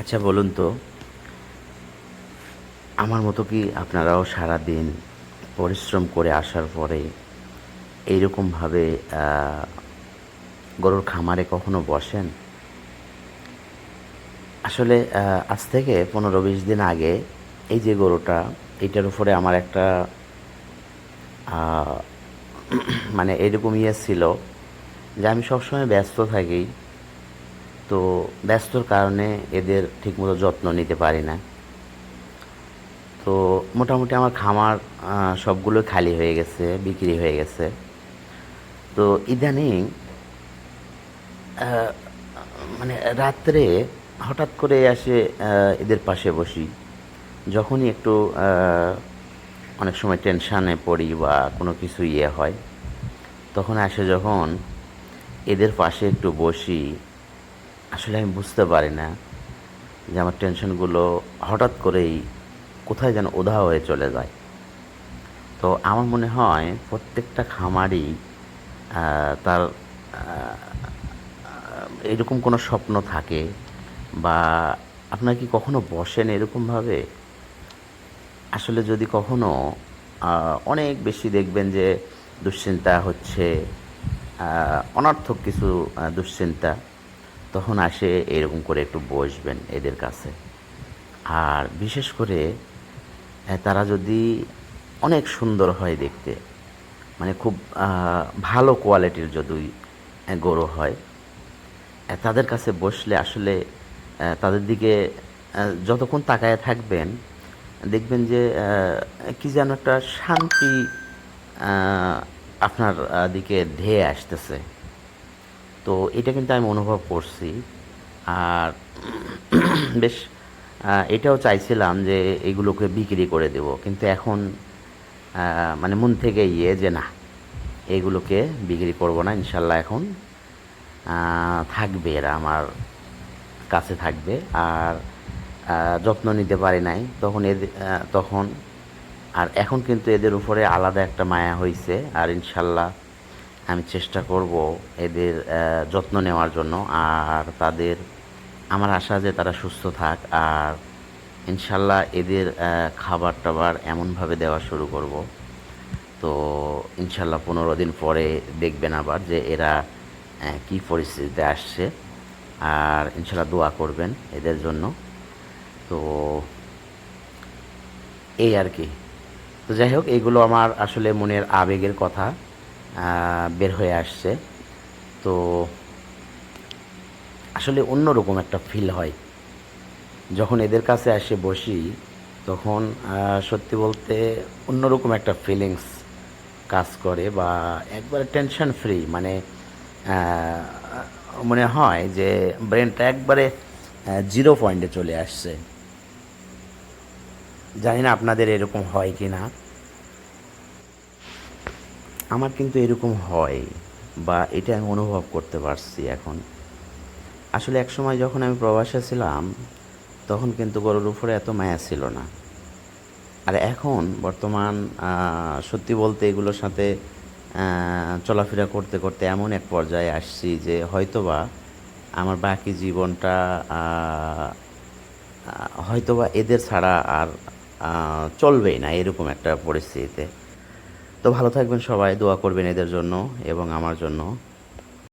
আচ্ছা বলুন তো, আমার মতো কি আপনারাও সারা দিন পরিশ্রম করে আসার পরে এইরকমভাবে গরুর খামারে কখনো বসেন? আসলে আজ থেকে পনেরো বিশ দিন আগে এই যে গরুটা, এইটার উপরে আমার একটা মানে এরকম ইয়ে ছিল যে আমি সবসময় ব্যস্ত থাকি। তো ব্যস্তর কারণে এদের ঠিকমতো যত্ন নিতে পারি না। তো মোটামুটি আমার খামার সবগুলো খালি হয়ে গেছে বিক্রি হয়ে গেছে। তো ইদানিং মানে রাত্রে হঠাৎ করে আহ, এদের পাশে বসি। যখনই একটু অনেক সময় টেনশানে পড়ি বা কোনো কিছু ইয়ে হয় তখন আসে যখন এদের পাশে একটু বসি আসলে আমি বুঝতে পারি না যে আমার টেনশনগুলো হঠাৎ করেই কোথায় যেন উধাও হয়ে চলে যায়। তো আমার মনে হয় প্রত্যেকটা খামারই তার এরকম কোনো স্বপ্ন থাকে বা আপনার কি কখনো বসেন এরকমভাবে? আসলে যদি কখনো অনেক বেশি দেখবেন যে দুশ্চিন্তা হচ্ছে অনর্থক কিছু দুশ্চিন্তা। তখন আসে এরকম করে একটু বসবেন এদের কাছে। আর বিশেষ করে তারা যদি অনেক সুন্দর হয় দেখতে মানে খুব ভালো কোয়ালিটির যদি গরু হয় তাদের কাছে বসলে আসলে তাদের দিকে যতক্ষণ তাকায় থাকবেন, দেখবেন যে কি যেন একটা শান্তি আপনার দিকে ধেয়ে আসতেছে। তো এটা কিন্তু আমি অনুভব করছি। আর বেশ এটাও চাইছিলাম যে এগুলোকে বিক্রি করে দেব। কিন্তু এখন মানে মন থেকে ইয়ে যে না, এগুলোকে বিক্রি করব না, ইনশাল্লাহ এখন থাকবে এরা আমার কাছে থাকবে। আর যত্ন নিতে পারি নাই, তখন এদের তখন, আর এখন কিন্তু এদের উপরে আলাদা একটা মায়া হয়েছে আর ইনশাল্লাহ আমি চেষ্টা করব এদের যত্ন নেওয়ার জন্য আর তাদের, আমার আশা যে তারা সুস্থ থাক আর ইনশাল্লাহ এদের খাবার টাবার এমনভাবে দেওয়া শুরু করব। তো ইনশাল্লাহ পনেরো দিন পরে দেখবেন আবার যে এরা কী পরিস্থিতিতে আসছে আর ইনশাল্লাহ দোয়া করবেন এদের জন্য। তো এই আর কি। তো যাই হোক, এগুলো আমার আসলে মনের আবেগের কথা। বের হয়ে আসছে। তো আসলে অন্যরকম একটা ফিল হয়। যখন এদের কাছে এসে বসি, তখন সত্যি বলতে অন্যরকম একটা ফিলিংস কাজ করে বা একবারে টেনশন ফ্রি মানে মনে হয় যে ব্রেনটা একবারে জিরো পয়েন্টে চলে আসছে। জানি না আপনাদের এরকম হয় কি না আমার কিন্তু এরকম হয় বা এটা আমি অনুভব করতে পারছি এখন। আসলে এক সময় যখন আমি প্রবাসে ছিলাম, তখন কিন্তু গরুর উপরে এত মায়া ছিল না। আর এখন বর্তমান সত্যি বলতে এগুলোর সাথে চলাফেরা করতে করতে এমন এক পর্যায়ে আসছি যে হয়তোবা আমার বাকি জীবনটা হয়তোবা এদের ছাড়া আর চলবেই না এরকম একটা পরিস্থিতিতে। তো ভালো থাকবেন সবাই দোয়া করবেন এদের জন্য এবং আমার জন্য।